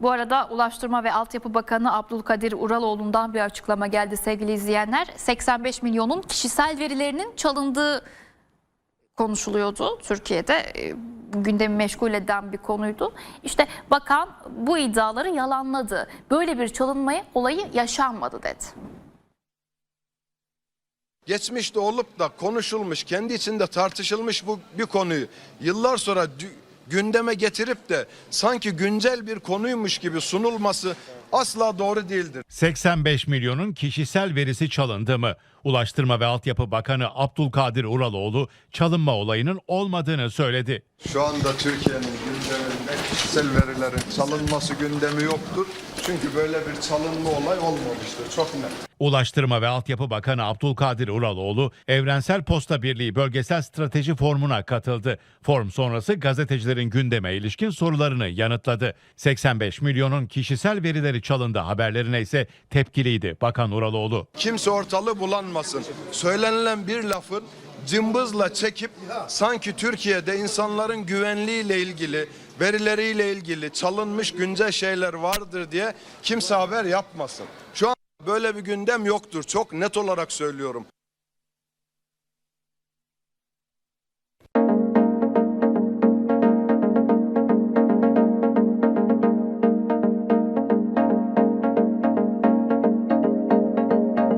Bu arada Ulaştırma ve Altyapı Bakanı Abdülkadir Uraloğlu'ndan bir açıklama geldi sevgili izleyenler. 85 milyonun kişisel verilerinin çalındığı konuşuluyordu Türkiye'de. E, Gündemi meşgul eden bir konuydu. İşte bakan bu iddiaları yalanladı. Böyle bir çalınmayı olayı yaşanmadı dedi. geçmişte olup da konuşulmuş, kendi içinde tartışılmış bu bir konuyu yıllar sonra gündeme getirip de sanki güncel bir konuymuş gibi sunulması asla doğru değildir. 85 milyonun kişisel verisi çalındı mı? Ulaştırma ve Altyapı Bakanı Abdülkadir Uraloğlu çalınma olayının olmadığını söyledi. Şu anda Türkiye'nin gündeminde kişisel verilerin çalınması gündemi yoktur. Çünkü böyle bir çalınma olay olmamıştır. Çok net. Ulaştırma ve Altyapı Bakanı Abdülkadir Uraloğlu, Evrensel Posta Birliği Bölgesel Strateji Formu'na katıldı. Form sonrası gazetecilerin gündeme ilişkin sorularını yanıtladı. 85 milyonun kişisel verileri çalındı haberlerine ise tepkiliydi Bakan Uraloğlu. Kimse ortalığı bulanmasın. Söylenilen bir lafın cımbızla çekip sanki Türkiye'de insanların güvenliğiyle ilgili, verileriyle ilgili çalınmış güncel şeyler vardır diye kimse haber yapmasın. Şu an böyle bir gündem yoktur. Çok net olarak söylüyorum.